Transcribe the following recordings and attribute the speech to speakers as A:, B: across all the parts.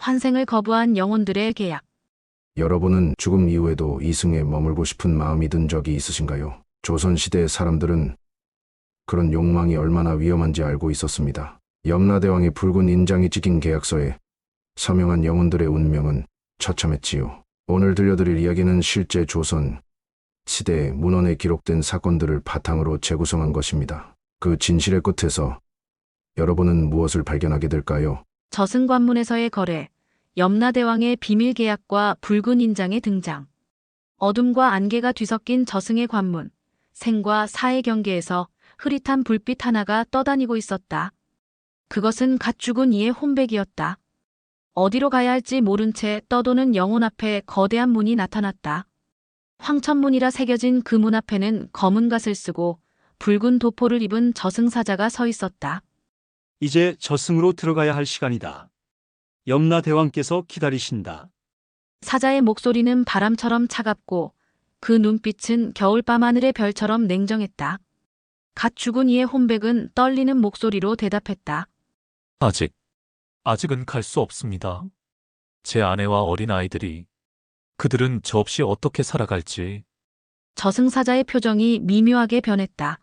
A: 환생을 거부한 영혼들의 계약.
B: 여러분은 죽음 이후에도 이승에 머물고 싶은 마음이 든 적이 있으신가요? 조선시대의 사람들은 그런 욕망이 얼마나 위험한지 알고 있었습니다. 염라대왕의 붉은 인장이 찍힌 계약서에 서명한 영혼들의 운명은 처참했지요. 오늘 들려드릴 이야기는 실제 조선 시대 문헌에 기록된 사건들을 바탕으로 재구성한 것입니다. 그 진실의 끝에서 여러분은 무엇을 발견하게 될까요?
A: 저승관문에서의 거래, 염라대왕의 비밀 계약과 붉은 인장의 등장. 어둠과 안개가 뒤섞인 저승의 관문, 생과 사의 경계에서 흐릿한 불빛 하나가 떠다니고 있었다. 그것은 갓 죽은 이의 혼백이었다. 어디로 가야 할지 모른 채 떠도는 영혼 앞에 거대한 문이 나타났다. 황천문이라 새겨진 그 문 앞에는 검은 갓을 쓰고 붉은 도포를 입은 저승사자가 서 있었다.
C: 이제 저승으로 들어가야 할 시간이다. 염라 대왕께서 기다리신다.
A: 사자의 목소리는 바람처럼 차갑고 그 눈빛은 겨울밤 하늘의 별처럼 냉정했다. 갓 죽은 이의 혼백은 떨리는 목소리로 대답했다.
D: 아직, 아직은 갈 수 없습니다. 제 아내와 어린 아이들이, 그들은 저 없이 어떻게 살아갈지,
A: 저승사자의 표정이 미묘하게 변했다.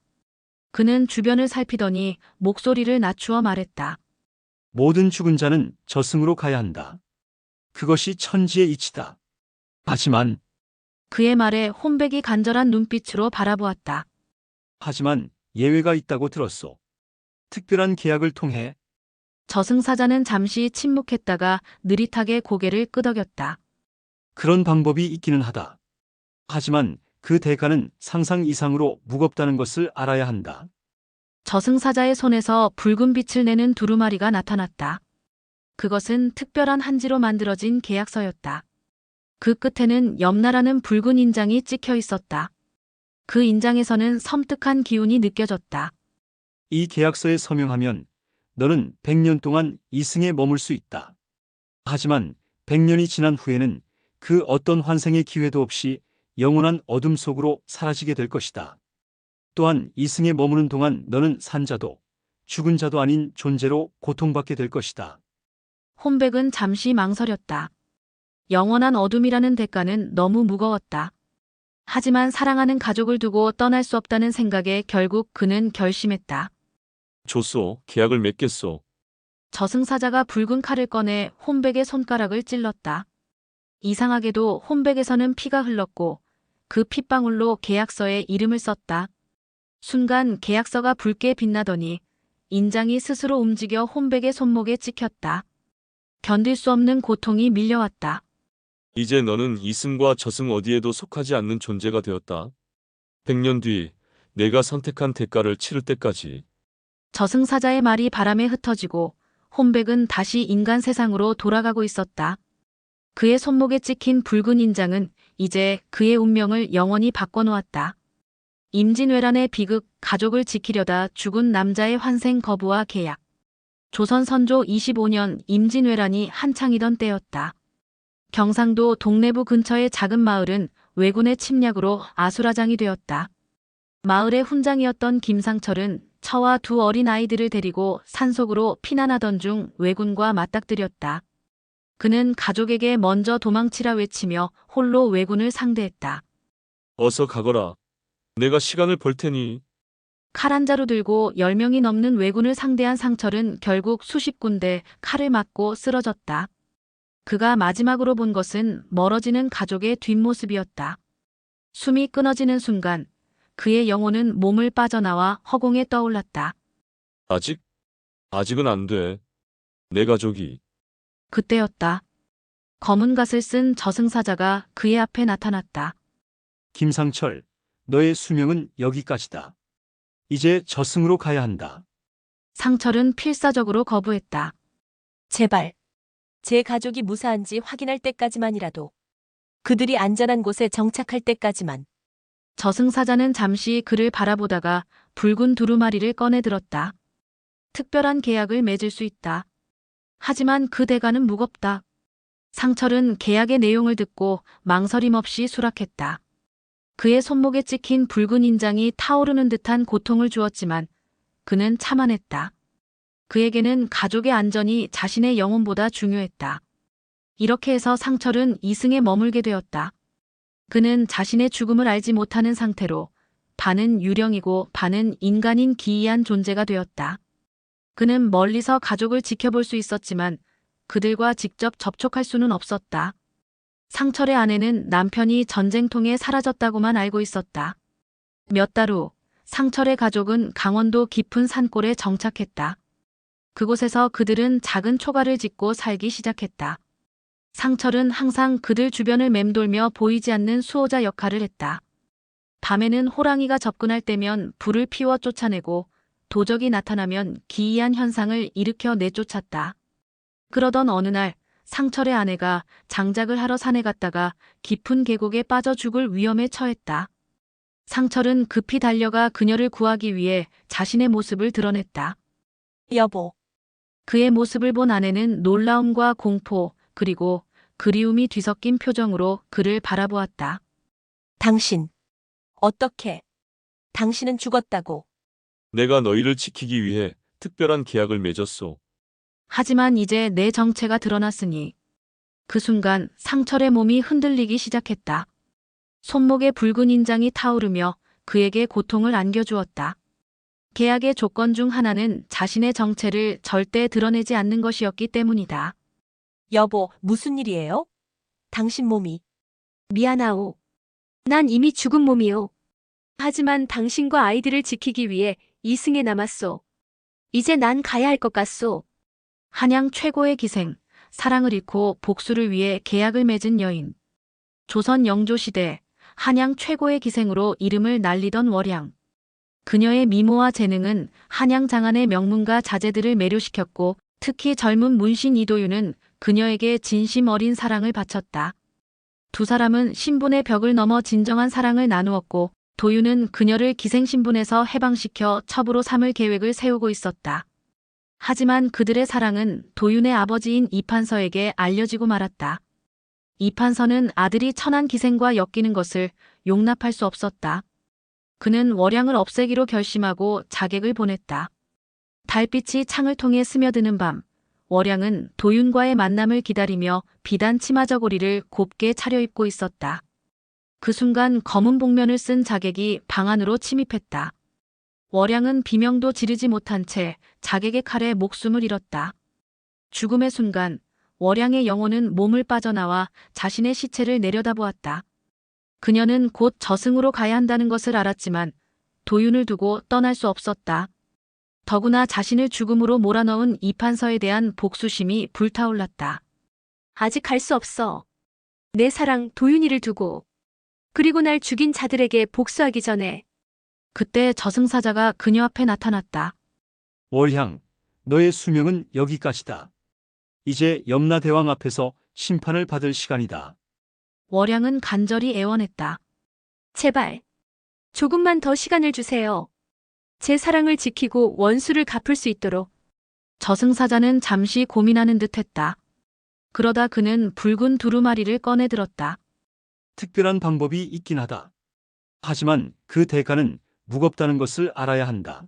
A: 그는 주변을 살피더니 목소리를 낮추어 말했다.
C: 모든 죽은 자는 저승으로 가야 한다. 그것이 천지의 이치다. 하지만,
A: 그의 말에 혼백이 간절한 눈빛으로 바라보았다.
C: 하지만 예외가 있다고 들었소. 특별한 계약을 통해
A: 저승사자는 잠시 침묵했다가 느릿하게 고개를 끄덕였다.
C: 그런 방법이 있기는 하다. 하지만 그 대가는 상상 이상으로 무겁다는 것을 알아야 한다.
A: 저승사자의 손에서 붉은 빛을 내는 두루마리가 나타났다. 그것은 특별한 한지로 만들어진 계약서였다. 그 끝에는 염나라는 붉은 인장이 찍혀 있었다. 그 인장에서는 섬뜩한 기운이 느껴졌다.
C: 이 계약서에 서명하면 너는 100년 동안 이승에 머물 수 있다. 하지만 100년이 지난 후에는 그 어떤 환생의 기회도 없이 영원한 어둠 속으로 사라지게 될 것이다. 또한 이승에 머무는 동안 너는 산자도 죽은 자도 아닌 존재로 고통받게 될 것이다.
A: 혼백은 잠시 망설였다. 영원한 어둠이라는 대가는 너무 무거웠다. 하지만 사랑하는 가족을 두고 떠날 수 없다는 생각에 결국 그는 결심했다.
D: 좋소, 계약을 맺겠소.
A: 저승사자가 붉은 칼을 꺼내 혼백의 손가락을 찔렀다. 이상하게도 혼백에서는 피가 흘렀고 그 핏방울로 계약서에 이름을 썼다. 순간 계약서가 붉게 빛나더니 인장이 스스로 움직여 혼백의 손목에 찍혔다. 견딜 수 없는 고통이 밀려왔다.
E: 이제 너는 이승과 저승 어디에도 속하지 않는 존재가 되었다. 백년 뒤 내가 선택한 대가를 치를 때까지
A: 저승사자의 말이 바람에 흩어지고 혼백은 다시 인간 세상으로 돌아가고 있었다. 그의 손목에 찍힌 붉은 인장은 이제 그의 운명을 영원히 바꿔놓았다. 임진왜란의 비극, 가족을 지키려다 죽은 남자의 환생 거부와 계약. 조선 선조 25년 임진왜란이 한창이던 때였다. 경상도 동래부 근처의 작은 마을은 왜군의 침략으로 아수라장이 되었다. 마을의 훈장이었던 김상철은 처와 두 어린 아이들을 데리고 산속으로 피난하던 중 왜군과 맞닥뜨렸다. 그는 가족에게 먼저 도망치라 외치며 홀로 왜군을 상대했다.
E: 어서 가거라. 내가 시간을 벌 테니
A: 칼 한 자루 들고 10명이 넘는 왜군을 상대한 상철은 결국 수십 군데 칼을 맞고 쓰러졌다. 그가 마지막으로 본 것은 멀어지는 가족의 뒷모습이었다. 숨이 끊어지는 순간 그의 영혼은 몸을 빠져나와 허공에 떠올랐다.
E: 아직 아직은 안 돼. 내 가족이
A: 그때였다. 검은 갓을 쓴 저승사자가 그의 앞에 나타났다.
C: 김상철, 너의 수명은 여기까지다. 이제 저승으로 가야 한다.
A: 상철은 필사적으로 거부했다.
F: 제발. 제 가족이 무사한지 확인할 때까지만이라도. 그들이 안전한 곳에 정착할 때까지만.
A: 저승사자는 잠시 그를 바라보다가 붉은 두루마리를 꺼내 들었다. 특별한 계약을 맺을 수 있다. 하지만 그 대가는 무겁다. 상철은 계약의 내용을 듣고 망설임 없이 수락했다. 그의 손목에 찍힌 붉은 인장이 타오르는 듯한 고통을 주었지만 그는 참아냈다. 그에게는 가족의 안전이 자신의 영혼보다 중요했다. 이렇게 해서 상철은 이승에 머물게 되었다. 그는 자신의 죽음을 알지 못하는 상태로 반은 유령이고 반은 인간인 기이한 존재가 되었다. 그는 멀리서 가족을 지켜볼 수 있었지만 그들과 직접 접촉할 수는 없었다. 상철의 아내는 남편이 전쟁통에 사라졌다고만 알고 있었다. 몇 달 후 상철의 가족은 강원도 깊은 산골에 정착했다. 그곳에서 그들은 작은 초가를 짓고 살기 시작했다. 상철은 항상 그들 주변을 맴돌며 보이지 않는 수호자 역할을 했다. 밤에는 호랑이가 접근할 때면 불을 피워 쫓아내고 도적이 나타나면 기이한 현상을 일으켜 내쫓았다. 그러던 어느 날 상철의 아내가 장작을 하러 산에 갔다가 깊은 계곡에 빠져 죽을 위험에 처했다. 상철은 급히 달려가 그녀를 구하기 위해 자신의 모습을 드러냈다.
F: 여보,
A: 그의 모습을 본 아내는 놀라움과 공포, 그리고 그리움이 뒤섞인 표정으로 그를 바라보았다.
F: 당신. 어떻게? 당신은 죽었다고.
E: 내가 너희를 지키기 위해 특별한 계약을 맺었소.
A: 하지만 이제 내 정체가 드러났으니 그 순간 상철의 몸이 흔들리기 시작했다. 손목에 붉은 인장이 타오르며 그에게 고통을 안겨주었다. 계약의 조건 중 하나는 자신의 정체를 절대 드러내지 않는 것이었기 때문이다.
F: 여보, 무슨 일이에요? 당신 몸이.
G: 미안하오. 난 이미 죽은 몸이오. 하지만 당신과 아이들을 지키기 위해 이승에 남았소. 이제 난 가야 할 것 같소.
A: 한양 최고의 기생, 사랑을 잃고 복수를 위해 계약을 맺은 여인. 조선 영조시대 한양 최고의 기생으로 이름을 날리던 월양. 그녀의 미모와 재능은 한양 장안의 명문가 자제들을 매료시켰고 특히 젊은 문신 이도윤은 그녀에게 진심 어린 사랑을 바쳤다. 두 사람은 신분의 벽을 넘어 진정한 사랑을 나누었고 도윤은 그녀를 기생신분에서 해방시켜 첩으로 삼을 계획을 세우고 있었다. 하지만 그들의 사랑은 도윤의 아버지인 이판서에게 알려지고 말았다. 이판서는 아들이 천한 기생과 엮이는 것을 용납할 수 없었다. 그는 월양을 없애기로 결심하고 자객을 보냈다. 달빛이 창을 통해 스며드는 밤, 월양은 도윤과의 만남을 기다리며 비단 치마저고리를 곱게 차려입고 있었다. 그 순간 검은 복면을 쓴 자객이 방 안으로 침입했다. 월양은 비명도 지르지 못한 채 자객의 칼에 목숨을 잃었다. 죽음의 순간 월양의 영혼은 몸을 빠져나와 자신의 시체를 내려다보았다. 그녀는 곧 저승으로 가야 한다는 것을 알았지만 도윤을 두고 떠날 수 없었다. 더구나 자신을 죽음으로 몰아넣은 이판서에 대한 복수심이 불타올랐다.
G: 아직 갈 수 없어. 내 사랑 도윤이를 두고. 그리고 날 죽인 자들에게 복수하기 전에
A: 그때 저승사자가 그녀 앞에 나타났다.
C: 월향, 너의 수명은 여기까지다. 이제 염라대왕 앞에서 심판을 받을 시간이다.
A: 월양은 간절히 애원했다.
G: 제발. 조금만 더 시간을 주세요. 제 사랑을 지키고 원수를 갚을 수 있도록.
A: 저승사자는 잠시 고민하는 듯 했다. 그러다 그는 붉은 두루마리를 꺼내 들었다.
C: 특별한 방법이 있긴 하다. 하지만 그 대가는 무겁다는 것을 알아야 한다.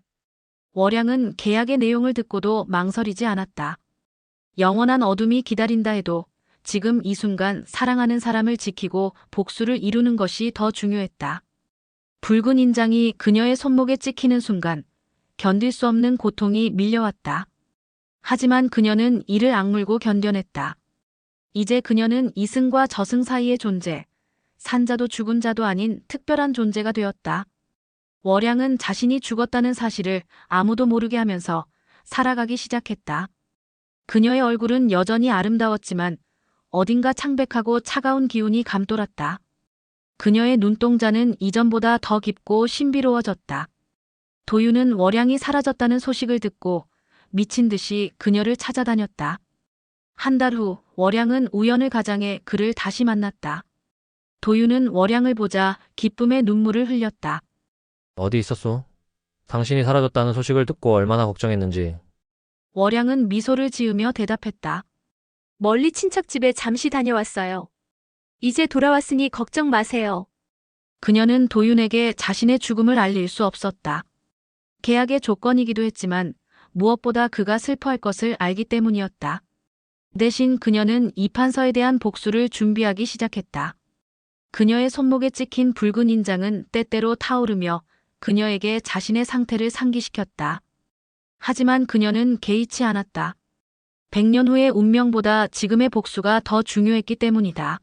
A: 월양은 계약의 내용을 듣고도 망설이지 않았다. 영원한 어둠이 기다린다 해도 지금 이 순간 사랑하는 사람을 지키고 복수를 이루는 것이 더 중요했다. 붉은 인장이 그녀의 손목에 찍히는 순간 견딜 수 없는 고통이 밀려왔다. 하지만 그녀는 이를 악물고 견뎌냈다. 이제 그녀는 이승과 저승 사이의 존재, 산자도 죽은 자도 아닌 특별한 존재가 되었다. 월양은 자신이 죽었다는 사실을 아무도 모르게 하면서 살아가기 시작했다. 그녀의 얼굴은 여전히 아름다웠지만 어딘가 창백하고 차가운 기운이 감돌았다. 그녀의 눈동자는 이전보다 더 깊고 신비로워졌다. 도유는 월양이 사라졌다는 소식을 듣고 미친 듯이 그녀를 찾아다녔다. 한 달 후 월양은 우연을 가장해 그를 다시 만났다. 도유는 월양을 보자 기쁨의 눈물을 흘렸다.
H: 어디 있었소? 당신이 사라졌다는 소식을 듣고 얼마나 걱정했는지.
A: 월양은 미소를 지으며 대답했다.
G: 멀리 친척집에 잠시 다녀왔어요. 이제 돌아왔으니 걱정 마세요.
A: 그녀는 도윤에게 자신의 죽음을 알릴 수 없었다. 계약의 조건이기도 했지만 무엇보다 그가 슬퍼할 것을 알기 때문이었다. 대신 그녀는 이 판서에 대한 복수를 준비하기 시작했다. 그녀의 손목에 찍힌 붉은 인장은 때때로 타오르며 그녀에게 자신의 상태를 상기시켰다. 하지만 그녀는 개의치 않았다. 100년 후의 운명보다 지금의 복수가 더 중요했기 때문이다.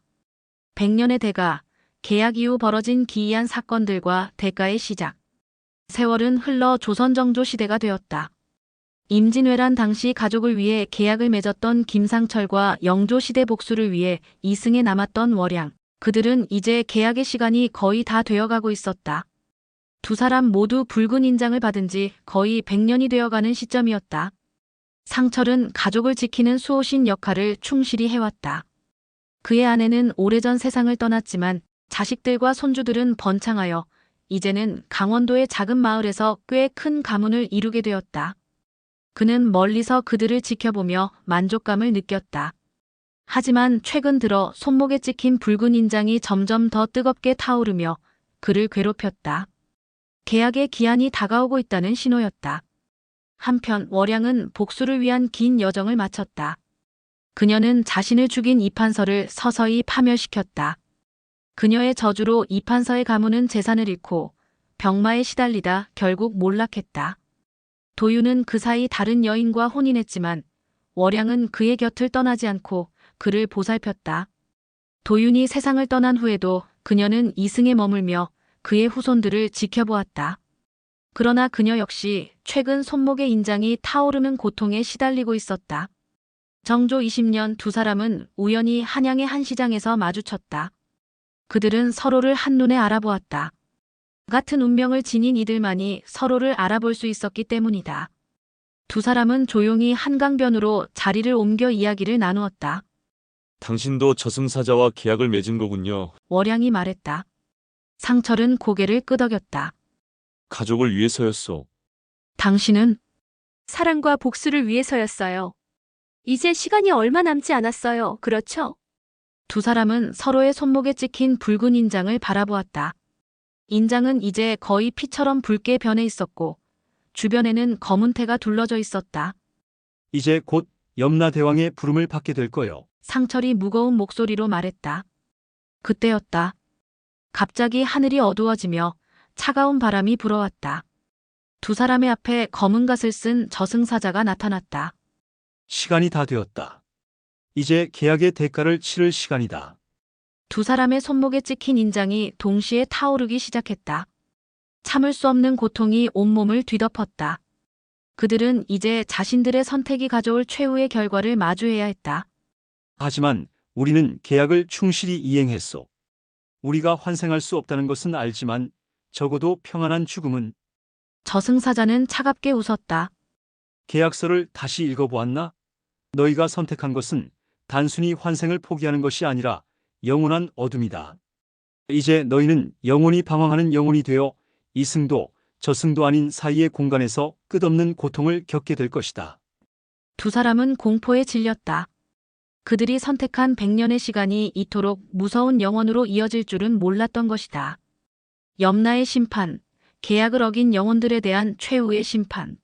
A: 100년의 대가, 계약 이후 벌어진 기이한 사건들과 대가의 시작. 세월은 흘러 조선정조 시대가 되었다. 임진왜란 당시 가족을 위해 계약을 맺었던 김상철과 영조 시대 복수를 위해 이승에 남았던 월양. 그들은 이제 계약의 시간이 거의 다 되어가고 있었다. 두 사람 모두 붉은 인장을 받은 지 거의 100년이 되어가는 시점이었다. 상철은 가족을 지키는 수호신 역할을 충실히 해왔다. 그의 아내는 오래전 세상을 떠났지만 자식들과 손주들은 번창하여 이제는 강원도의 작은 마을에서 꽤 큰 가문을 이루게 되었다. 그는 멀리서 그들을 지켜보며 만족감을 느꼈다. 하지만 최근 들어 손목에 찍힌 붉은 인장이 점점 더 뜨겁게 타오르며 그를 괴롭혔다. 계약의 기한이 다가오고 있다는 신호였다. 한편 월양은 복수를 위한 긴 여정을 마쳤다. 그녀는 자신을 죽인 이판서를 서서히 파멸시켰다. 그녀의 저주로 이판서의 가문은 재산을 잃고 병마에 시달리다 결국 몰락했다. 도유는 그 사이 다른 여인과 혼인했지만 월양은 그의 곁을 떠나지 않고 그를 보살폈다. 도윤이 세상을 떠난 후에도 그녀는 이승에 머물며 그의 후손들을 지켜보았다. 그러나 그녀 역시 최근 손목의 인장이 타오르는 고통에 시달리고 있었다. 정조 20년 두 사람은 우연히 한양의 한 시장에서 마주쳤다. 그들은 서로를 한눈에 알아보았다. 같은 운명을 지닌 이들만이 서로를 알아볼 수 있었기 때문이다. 두 사람은 조용히 한강변으로 자리를 옮겨 이야기를 나누었다.
E: 당신도 저승사자와 계약을 맺은 거군요.
A: 월양이 말했다. 상철은 고개를 끄덕였다.
E: 가족을 위해서였소.
A: 당신은
G: 사랑과 복수를 위해서였어요. 이제 시간이 얼마 남지 않았어요. 그렇죠?
A: 두 사람은 서로의 손목에 찍힌 붉은 인장을 바라보았다. 인장은 이제 거의 피처럼 붉게 변해 있었고 주변에는 검은 태가 둘러져 있었다.
C: 이제 곧 염라대왕의 부름을 받게 될 거요.
A: 상철이 무거운 목소리로 말했다. 그때였다. 갑자기 하늘이 어두워지며 차가운 바람이 불어왔다. 두 사람의 앞에 검은 갓을 쓴 저승사자가 나타났다.
C: 시간이 다 되었다. 이제 계약의 대가를 치를 시간이다.
A: 두 사람의 손목에 찍힌 인장이 동시에 타오르기 시작했다. 참을 수 없는 고통이 온몸을 뒤덮었다. 그들은 이제 자신들의 선택이 가져올 최후의 결과를 마주해야 했다.
C: 하지만 우리는 계약을 충실히 이행했소. 우리가 환생할 수 없다는 것은 알지만 적어도 평안한 죽음은
A: 저승사자는 차갑게 웃었다.
C: 계약서를 다시 읽어보았나? 너희가 선택한 것은 단순히 환생을 포기하는 것이 아니라 영원한 어둠이다. 이제 너희는 영원히 방황하는 영혼이 되어 이승도 저승도 아닌 사이의 공간에서 끝없는 고통을 겪게 될 것이다.
A: 두 사람은 공포에 질렸다. 그들이 선택한 100년의 시간이 이토록 무서운 영혼으로 이어질 줄은 몰랐던 것이다. 염라의 심판, 계약을 어긴 영혼들에 대한 최후의 심판.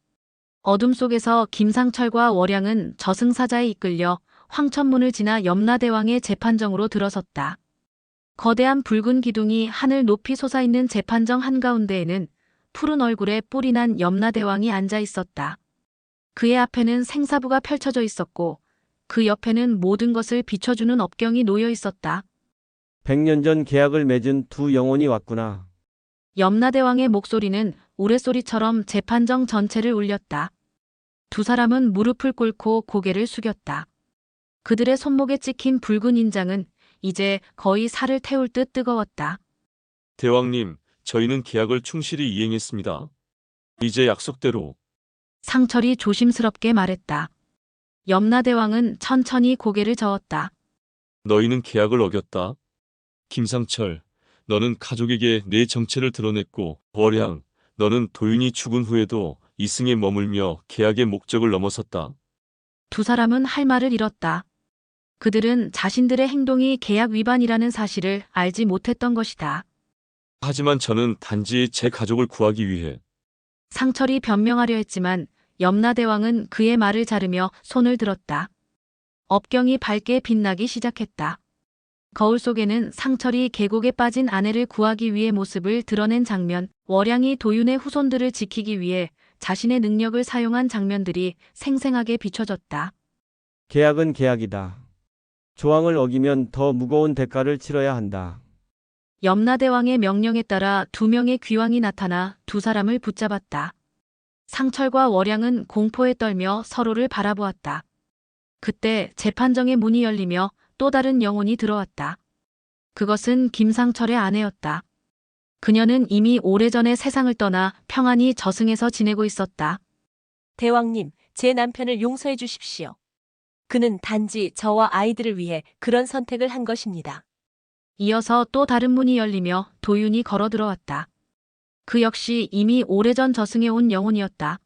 A: 어둠 속에서 김상철과 월양은 저승사자에 이끌려 황천문을 지나 염라대왕의 재판정으로 들어섰다. 거대한 붉은 기둥이 하늘 높이 솟아있는 재판정 한가운데에는 푸른 얼굴에 뿔이 난 염라대왕이 앉아 있었다. 그의 앞에는 생사부가 펼쳐져 있었고 그 옆에는 모든 것을 비춰주는 업경이 놓여 있었다.
I: 100년 전 계약을 맺은 두 영혼이 왔구나.
A: 염라대왕의 목소리는 우레소리처럼 재판정 전체를 울렸다. 두 사람은 무릎을 꿇고 고개를 숙였다. 그들의 손목에 찍힌 붉은 인장은 이제 거의 살을 태울 듯 뜨거웠다.
E: 대왕님, 저희는 계약을 충실히 이행했습니다. 이제 약속대로
A: 상철이 조심스럽게 말했다. 염라대왕은 천천히 고개를 저었다.
E: 너희는 계약을 어겼다. 김상철, 너는 가족에게 내 정체를 드러냈고, 월양, 너는 도윤이 죽은 후에도 이승에 머물며 계약의 목적을 넘어섰다.
A: 두 사람은 할 말을 잃었다. 그들은 자신들의 행동이 계약 위반이라는 사실을 알지 못했던 것이다.
E: 하지만 저는 단지 제 가족을 구하기 위해
A: 상철이 변명하려 했지만 염라대왕은 그의 말을 자르며 손을 들었다. 업경이 밝게 빛나기 시작했다. 거울 속에는 상철이 계곡에 빠진 아내를 구하기 위해 모습을 드러낸 장면, 월양이 도윤의 후손들을 지키기 위해 자신의 능력을 사용한 장면들이 생생하게 비춰졌다.
I: 계약은 계약이다. 조항을 어기면 더 무거운 대가를 치러야 한다.
A: 염라대왕의 명령에 따라 두 명의 귀왕이 나타나 두 사람을 붙잡았다. 상철과 월양은 공포에 떨며 서로를 바라보았다. 그때 재판정의 문이 열리며 또 다른 영혼이 들어왔다. 그것은 김상철의 아내였다. 그녀는 이미 오래전에 세상을 떠나 평안히 저승에서 지내고 있었다.
F: 대왕님, 제 남편을 용서해 주십시오. 그는 단지 저와 아이들을 위해 그런 선택을 한 것입니다.
A: 이어서 또 다른 문이 열리며 도윤이 걸어 들어왔다. 그 역시 이미 오래전 저승에 온 영혼이었다.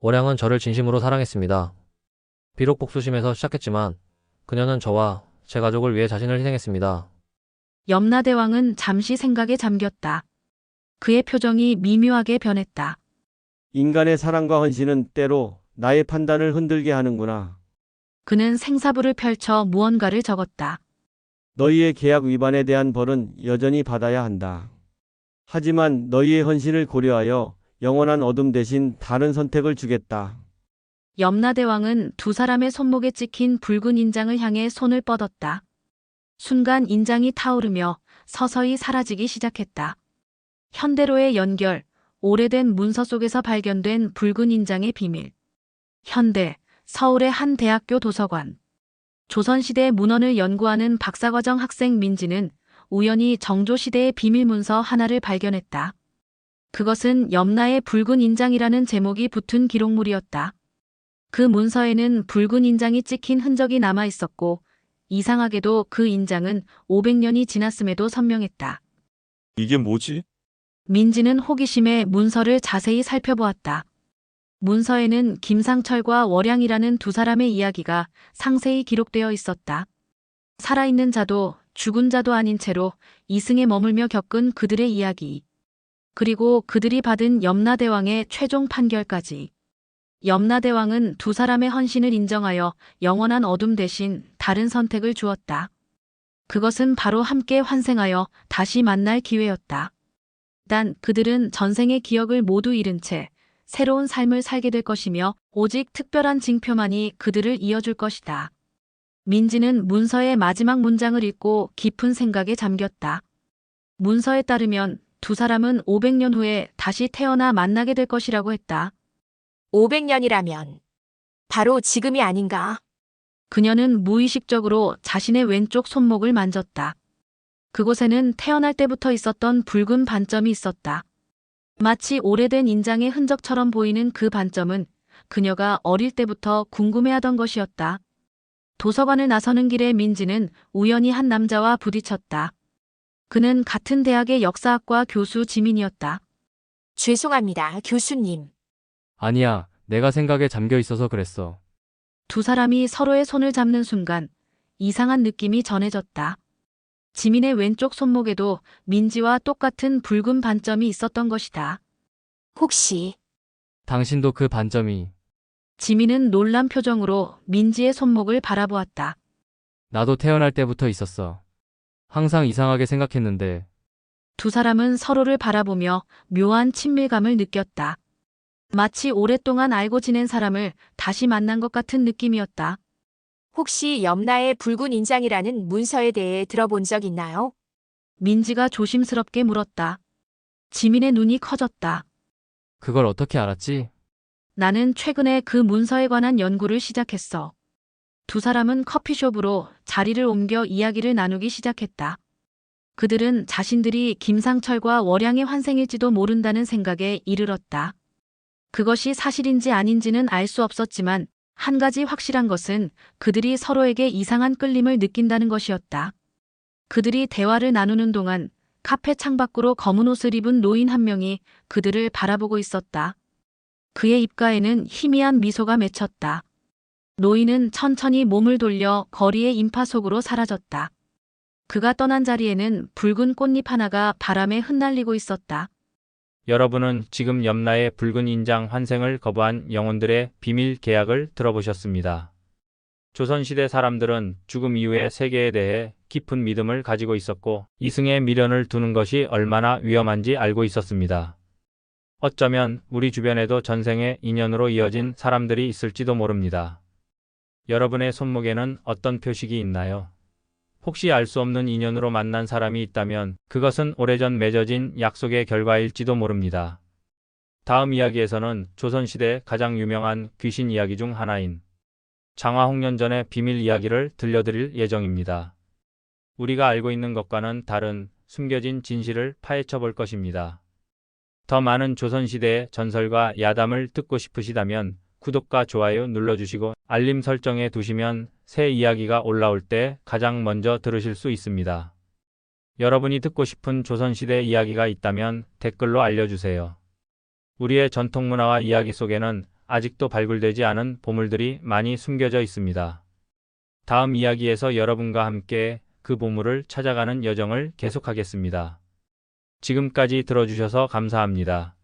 H: 월양은 저를 진심으로 사랑했습니다. 비록 복수심에서 시작했지만 그녀는 저와 제 가족을 위해 자신을 희생했습니다.
A: 염라대왕은 잠시 생각에 잠겼다. 그의 표정이 미묘하게 변했다.
I: 인간의 사랑과 헌신은 때로 나의 판단을 흔들게 하는구나.
A: 그는 생사부를 펼쳐 무언가를 적었다.
I: 너희의 계약 위반에 대한 벌은 여전히 받아야 한다. 하지만 너희의 헌신을 고려하여 영원한 어둠 대신 다른 선택을 주겠다.
A: 염라대왕은 두 사람의 손목에 찍힌 붉은 인장을 향해 손을 뻗었다. 순간 인장이 타오르며 서서히 사라지기 시작했다. 현대로의 연결, 오래된 문서 속에서 발견된 붉은 인장의 비밀. 현대, 서울의 한 대학교 도서관. 조선시대 문헌을 연구하는 박사과정 학생 민지는 우연히 정조시대의 비밀 문서 하나를 발견했다. 그것은 염라의 붉은 인장이라는 제목이 붙은 기록물이었다. 그 문서에는 붉은 인장이 찍힌 흔적이 남아 있었고, 이상하게도 그 인장은 500년이 지났음에도 선명했다.
E: 이게 뭐지?
A: 민지는 호기심에 문서를 자세히 살펴보았다. 문서에는 김상철과 월양이라는 두 사람의 이야기가 상세히 기록되어 있었다. 살아있는 자도 죽은 자도 아닌 채로 이승에 머물며 겪은 그들의 이야기. 그리고 그들이 받은 염라대왕의 최종 판결까지. 염라대왕은 두 사람의 헌신을 인정하여 영원한 어둠 대신 다른 선택을 주었다. 그것은 바로 함께 환생하여 다시 만날 기회였다. 단 그들은 전생의 기억을 모두 잃은 채 새로운 삶을 살게 될 것이며 오직 특별한 징표만이 그들을 이어줄 것이다. 민지는 문서의 마지막 문장을 읽고 깊은 생각에 잠겼다. 문서에 따르면 두 사람은 500년 후에 다시 태어나 만나게 될 것이라고 했다.
G: 500년이라면 바로 지금이 아닌가?
A: 그녀는 무의식적으로 자신의 왼쪽 손목을 만졌다. 그곳에는 태어날 때부터 있었던 붉은 반점이 있었다. 마치 오래된 인장의 흔적처럼 보이는 그 반점은 그녀가 어릴 때부터 궁금해하던 것이었다. 도서관을 나서는 길에 민지는 우연히 한 남자와 부딪혔다. 그는 같은 대학의 역사학과 교수 지민이었다.
G: 죄송합니다, 교수님.
J: 아니야, 내가 생각에 잠겨 있어서 그랬어.
A: 두 사람이 서로의 손을 잡는 순간 이상한 느낌이 전해졌다. 지민의 왼쪽 손목에도 민지와 똑같은 붉은 반점이 있었던 것이다.
G: 혹시
J: 당신도 그 반점이
A: 지민은 놀란 표정으로 민지의 손목을 바라보았다.
J: 나도 태어날 때부터 있었어. 항상 이상하게 생각했는데
A: 두 사람은 서로를 바라보며 묘한 친밀감을 느꼈다. 마치 오랫동안 알고 지낸 사람을 다시 만난 것 같은 느낌이었다.
G: 혹시 염라의 붉은 인장이라는 문서에 대해 들어본 적 있나요?
A: 민지가 조심스럽게 물었다. 지민의 눈이 커졌다.
J: 그걸 어떻게 알았지?
A: 나는 최근에 그 문서에 관한 연구를 시작했어. 두 사람은 커피숍으로 자리를 옮겨 이야기를 나누기 시작했다. 그들은 자신들이 김상철과 월양의 환생일지도 모른다는 생각에 이르렀다. 그것이 사실인지 아닌지는 알 수 없었지만 한 가지 확실한 것은 그들이 서로에게 이상한 끌림을 느낀다는 것이었다. 그들이 대화를 나누는 동안 카페 창밖으로 검은 옷을 입은 노인 한 명이 그들을 바라보고 있었다. 그의 입가에는 희미한 미소가 맺혔다. 노인은 천천히 몸을 돌려 거리의 인파 속으로 사라졌다. 그가 떠난 자리에는 붉은 꽃잎 하나가 바람에 흩날리고 있었다.
K: 여러분은 지금 염라의 붉은 인장 환생을 거부한 영혼들의 비밀 계약을 들어보셨습니다. 조선시대 사람들은 죽음 이후의 세계에 대해 깊은 믿음을 가지고 있었고 이승에 미련을 두는 것이 얼마나 위험한지 알고 있었습니다. 어쩌면 우리 주변에도 전생의 인연으로 이어진 사람들이 있을지도 모릅니다. 여러분의 손목에는 어떤 표식이 있나요? 혹시 알 수 없는 인연으로 만난 사람이 있다면 그것은 오래전 맺어진 약속의 결과일지도 모릅니다. 다음 이야기에서는 조선시대 가장 유명한 귀신 이야기 중 하나인 장화홍련전의 비밀 이야기를 들려드릴 예정입니다. 우리가 알고 있는 것과는 다른 숨겨진 진실을 파헤쳐 볼 것입니다. 더 많은 조선시대의 전설과 야담을 듣고 싶으시다면 구독과 좋아요 눌러주시고 알림 설정해 두시면 새 이야기가 올라올 때 가장 먼저 들으실 수 있습니다. 여러분이 듣고 싶은 조선시대 이야기가 있다면 댓글로 알려주세요. 우리의 전통 문화와 이야기 속에는 아직도 발굴되지 않은 보물들이 많이 숨겨져 있습니다. 다음 이야기에서 여러분과 함께 그 보물을 찾아가는 여정을 계속하겠습니다. 지금까지 들어주셔서 감사합니다.